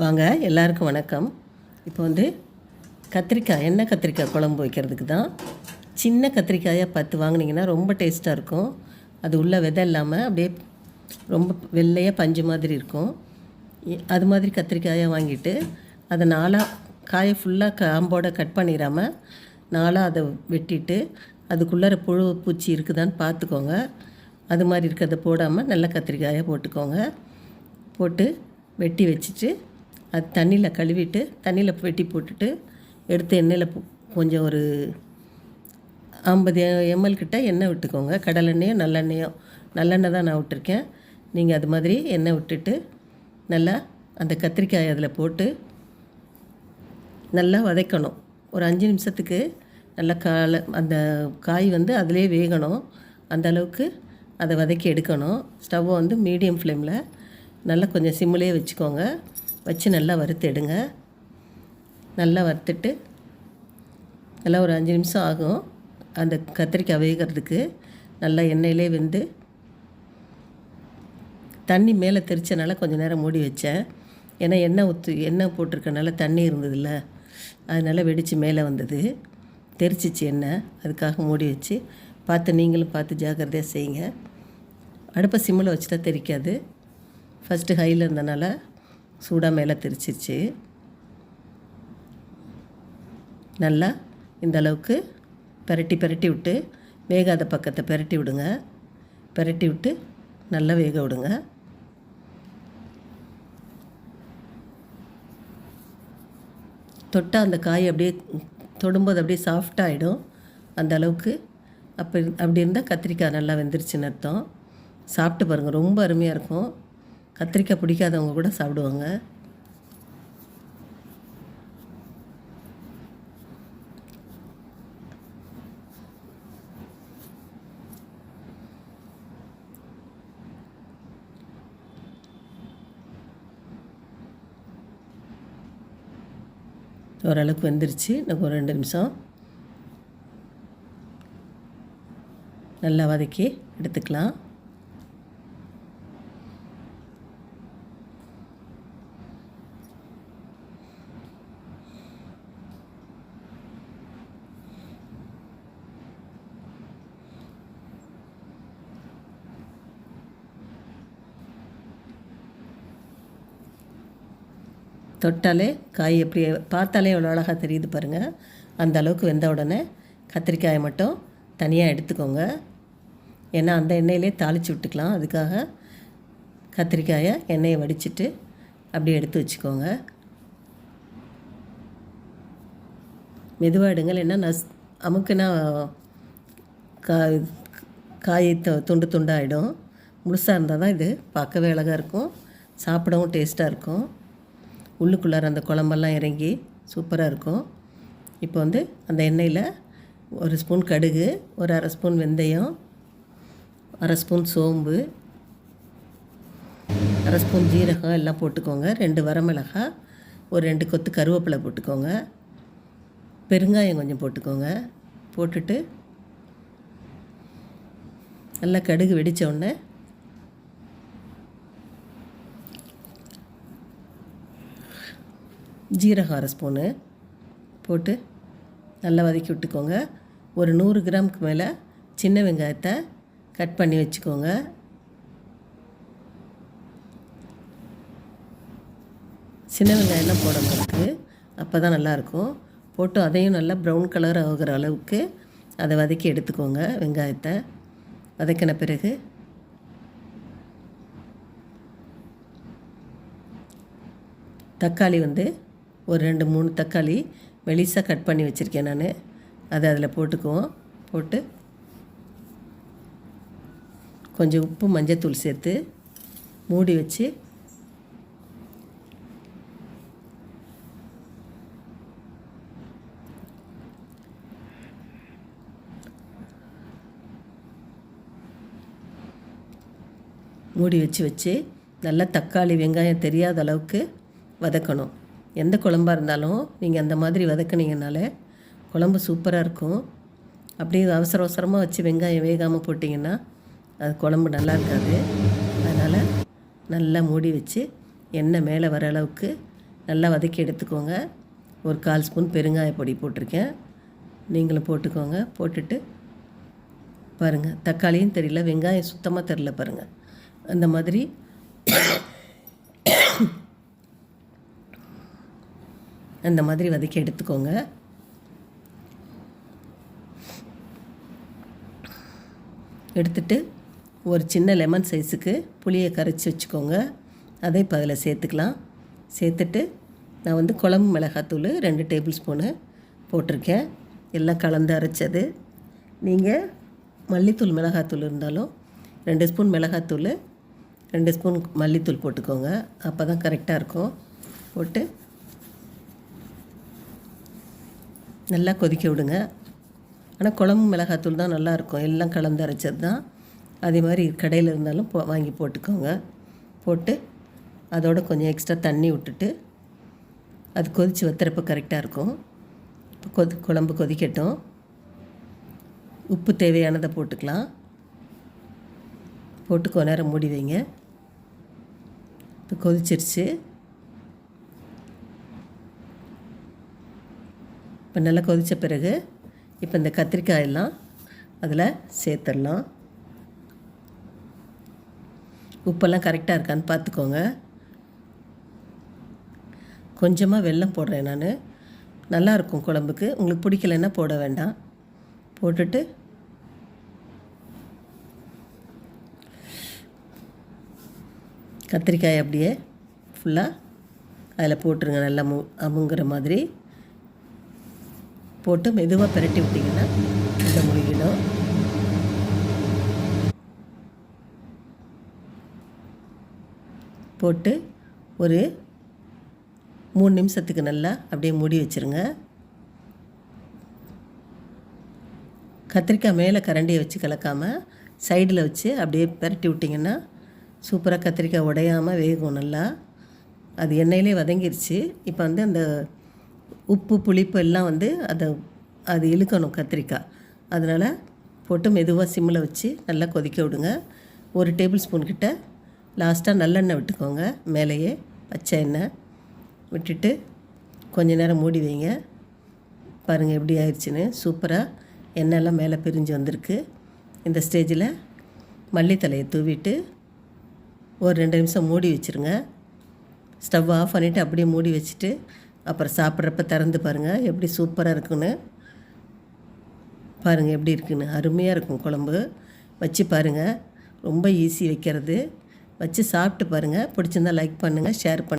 வாங்க எல்லாருக்கும் வணக்கம். இப்போ வந்து கத்திரிக்காய் எண்ணெய் கத்திரிக்காய் குழம்பு வைக்கிறதுக்கு தான்? சின்ன கத்திரிக்காயாக பார்த்து வாங்குனீங்கன்னா ரொம்ப டேஸ்ட்டாக இருக்கும். அது உள்ள விதை இல்லாமல் அப்படியே ரொம்ப வெள்ளையாக பஞ்சு மாதிரி இருக்கும். அது மாதிரி கத்திரிக்காயாக வாங்கிட்டு அதை நாளாக காயை ஃபுல்லாக காம்போட கட் பண்ணிடாமல் நாளாக அதை வெட்டிட்டு அதுக்குள்ளார புழு பூச்சி இருக்குதான்னு பார்த்துக்கோங்க. அது மாதிரி இருக்கிறத போடாமல் நல்ல கத்திரிக்காயை போட்டுக்கோங்க. போட்டு வெட்டி வச்சுட்டு அது தண்ணியில் கழுவிட்டு தண்ணியில் வெட்டி போட்டுட்டு எடுத்து எண்ணெயில் கொஞ்சம் ஒரு ஐம்பது எம்எல் கிட்ட எண்ணெய் விட்டுக்கோங்க. கடலெண்ணெயோ நல்லெண்ணெயோ நல்லெண்ணெய் தான் நான் விட்டுருக்கேன். நீங்கள் அது மாதிரி எண்ணெய் விட்டுட்டு நல்லா அந்த கத்திரிக்காயை அதில் போட்டு நல்லா வதக்கணும். ஒரு அஞ்சு நிமிஷத்துக்கு நல்லா கால அந்த காய் வந்து அதிலே வேகணும். அந்த அளவுக்கு அதை வதக்கி எடுக்கணும். ஸ்டவ்வை வந்து மீடியம் ஃப்ளேமில் நல்லா கொஞ்சம் சிம்மிலே வச்சுக்கோங்க. வச்சு நல்லா வறுத்து எடுங்க. நல்லா வறுத்துட்டு நல்லா ஒரு அஞ்சு நிமிஷம் ஆகும். அந்த கத்திரிக்காய் வேகிறதுக்கு நல்லா எண்ணெயிலே வெந்து தண்ணி மேலே தெரிச்சனால கொஞ்சம் நேரம் மூடி வச்சேன். ஏன்னா எண்ணெய் ஊற்று எண்ணெய் போட்டிருக்கனால தண்ணி இருந்ததில்ல. அதனால் வெடித்து மேலே வந்தது. தெரிச்சிச்சு எண்ணெய். அதுக்காக மூடி வச்சு பார்த்து நீங்களும் பார்த்து ஜாக்கிரதையாக செய்யுங்க. அடுப்பை சிம்மில் வச்சுட்டா தெரிக்காது ஃபஸ்ட்டு ஹையில் இருந்தனால சூடாக மேலே தெரிச்சிருச்சு. நல்லா இந்த அளவுக்கு பெரட்டி பெரட்டி விட்டு வேகாத பக்கத்தை பெரட்டி விடுங்க. பெரட்டி விட்டு நல்லா வேக விடுங்க. தொட்டால் அந்த காய் அப்படியே தொடும்போது அப்படியே சாஃப்டாகிடும் அந்த அளவுக்கு அப்போ அப்படி இருந்தால் கத்திரிக்காய் நல்லா வெந்துருச்சுன்னு அர்த்தம். சாப்பிட்டு பாருங்கள் ரொம்ப அருமையாக இருக்கும். கத்திரிக்காய் பிடிக்காதவங்க கூட சாப்பிடுவாங்க. ஓரளவுக்கு வெந்துருச்சு. எனக்கு ஒரு ரெண்டு நிமிஷம். நல்லா வதக்கி எடுத்துக்கலாம். தொட்டாலே காய் எப்படி பார்த்தாலே எவ்வளோ அழகாக தெரியுது பாருங்கள் அந்த அளவுக்கு வெந்த உடனே கத்திரிக்காயை மட்டும் தனியாக எடுத்துக்கோங்க. ஏன்னா அந்த எண்ணெயிலே தாளித்து விட்டுக்கலாம். அதுக்காக கத்திரிக்காயை எண்ணெயை வடிச்சிட்டு அப்படியே எடுத்து வச்சுக்கோங்க. மெதுவாக எடுங்க இல்லைன்னா நஸ் அமுக்குனா கா காய் து- துண்டு துண்டாகிடும் முழுசாக இருந்தால் தான் இது பார்க்கவே அழகாக இருக்கும். சாப்பிடவும் டேஸ்ட்டாக இருக்கும். உள்ளுக்குள்ளார அந்த குழம்பெல்லாம் இறங்கி சூப்பராக இருக்கும். இப்போ வந்து அந்த எண்ணெயில் ஒரு ஸ்பூன் கடுகு ஒரு அரை ஸ்பூன் வெந்தயம் அரை ஸ்பூன் சோம்பு அரை ஸ்பூன் ஜீரகம் எல்லாம் போட்டுக்கோங்க. ரெண்டு வரமிளகா ஒரு ரெண்டு கொத்து கருவேப்பிலை போட்டுக்கோங்க. பெருங்காயம் கொஞ்சம் போட்டுக்கோங்க. போட்டுட்டு நல்லா கடுகு வெடிச்ச ஜீரகம் அரை ஸ்பூனு போட்டு நல்லா வதக்கி விட்டுக்கோங்க. ஒரு நூறு கிராமுக்கு மேலே சின்ன வெங்காயத்தை கட் பண்ணி வச்சுக்கோங்க. சின்ன வெங்காயம்லாம் போடும்போது அப்போ தான் நல்லாயிருக்கும். போட்டு அதையும் நல்லா ப்ரௌன் கலர் ஆகுற அளவுக்கு அதை வதக்கி எடுத்துக்கோங்க வெங்காயத்தை. வதக்கின பிறகு தக்காளி வந்து ஒரு ரெண்டு மூணு தக்காளி மெலிசாக கட் பண்ணி வச்சுருக்கேன் நான். அதை அதில் போட்டுக்குவோம். போட்டு கொஞ்சம் உப்பு மஞ்சத்தூள் சேர்த்து மூடி வச்சு மூடி வச்சு வச்சு நல்லா தக்காளி வெங்காயம் தெரியாத அளவுக்கு வதக்கணும். எந்த குழம்பாக இருந்தாலும் நீங்கள் அந்த மாதிரி வதக்குனீங்கனாலே குழம்பு சூப்பராக இருக்கும். அப்படியே அவசர அவசரமாக வச்சு வெங்காயம் வேகாமல் போட்டிங்கன்னா அது குழம்பு நல்லா இருக்காது. அதனால் நல்லா மூடி வச்சு எண்ணெய் மேலே வர அளவுக்கு நல்லா வதக்கி எடுத்துக்கோங்க. ஒரு கால் ஸ்பூன் பெருங்காய பொடி போட்டிருக்கேன். நீங்களும் போட்டுக்கோங்க. போட்டுட்டு பாருங்கள் தக்காளியும் தெரியல வெங்காயம் சுத்தமாக தெரில பாருங்கள் அந்த மாதிரி அந்த மாதிரி வதக்கி எடுத்துக்கோங்க. எடுத்துட்டு ஒரு சின்ன லெமன் சைஸுக்கு புளியை கரைச்சி வச்சுக்கோங்க. அதை இப்போ அதில் சேர்த்துக்கலாம். சேர்த்துட்டு நான் வந்து குழம்பு மிளகாத்தூள் ரெண்டு டேபிள் ஸ்பூனு போட்டிருக்கேன். எல்லாம் கலந்து அரைச்சது. நீங்கள் மல்லித்தூள் மிளகாத்தூள் இருந்தாலும் ரெண்டு ஸ்பூன் மிளகாத்தூள் ரெண்டு ஸ்பூன் மல்லித்தூள் போட்டுக்கோங்க. அப்போ தான் கரெக்டாக இருக்கும். போட்டு நல்லா கொதிக்க விடுங்க. ஆனால் குழம்பு மிளகாத்தூள் தான் நல்லாயிருக்கும் எல்லாம் கலந்து அரைச்சது தான். அதே மாதிரி கடையில் இருந்தாலும் போ வாங்கி போட்டுக்கோங்க. போட்டு அதோட கொஞ்சம் எக்ஸ்ட்ரா தண்ணி விட்டுட்டு அது கொதித்து வத்துறப்ப கரெக்டாக இருக்கும். இப்போ கொதி குழம்பு கொதிக்கட்டும். உப்பு தேவையானதை போட்டுக்கலாம். போட்டு கொஞ்ச நேரம் மூடி வைங்க. இப்போ கொதிச்சிருச்சு. இப்போ நல்லா கொதித்த பிறகு இப்போ இந்த கத்திரிக்காய் எல்லாம் அதில் சேர்த்துடலாம். உப்பெல்லாம் கரெக்டாக இருக்கான்னு பார்த்துக்கோங்க. கொஞ்சமாக வெல்லம் போடுறேன் நான். நல்லாயிருக்கும் குழம்புக்கு. உங்களுக்கு பிடிக்கலைன்னா போட வேண்டாம். போட்டுட்டு கத்திரிக்காய் அப்படியே ஃபுல்லாக அதில் போட்டுருங்க. நல்லா மு அமுங்குற மாதிரி. போட்டு மெதுவாக பிரட்டி விட்டிங்கன்னா இந்த முழுகிடும் போட்டு ஒரு மூணு நிமிஷத்துக்கு நல்லா அப்படியே மூடி வச்சுருங்க. கத்திரிக்காய் மேலே கரண்டியை வச்சு கலக்காமல் சைடில் வச்சு அப்படியே பிரட்டி விட்டிங்கன்னா சூப்பராக கத்திரிக்காய் உடையாமல் வேகும் நல்லா. அது எண்ணெயிலே வதங்கிருச்சு. இப்போ வந்து அந்த உப்பு புளிப்பு எல்லாம் வந்து அதை அது இழுக்கணும் கத்திரிக்காய். அதனால் போட்டு மெதுவாக சிம்மில் வச்சு நல்லா கொதிக்க விடுங்க. ஒரு டேபிள் ஸ்பூன் கிட்ட லாஸ்ட்டாக நல்லெண்ணெய் விட்டுக்கோங்க. மேலேயே பச்சை எண்ணெய் விட்டுட்டு கொஞ்ச நேரம் மூடி வைங்க. பாருங்கள் எப்படி ஆயிடுச்சுன்னு. சூப்பராக எண்ணெயெல்லாம் மேலே பிரிஞ்சு வந்திருக்கு. இந்த ஸ்டேஜில் மல்லித்தலையை தூவிட்டு ஒரு ரெண்டு நிமிஷம் மூடி வச்சுருங்க. ஸ்டவ் ஆஃப் பண்ணிவிட்டு அப்படியே மூடி வச்சுட்டு அப்புறம் சாப்பிட்றப்ப திறந்து பாருங்கள் எப்படி சூப்பராக இருக்குன்னு. பாருங்கள் எப்படி இருக்குன்னு. அருமையாக இருக்கும் குழம்பு. வச்சு பாருங்கள் ரொம்ப ஈஸி வைக்கிறது. வச்சு சாப்பிட்டு பாருங்கள் பிடிச்சிருந்தா லைக் பண்ணுங்கள் ஷேர் பண்ணுங்கள்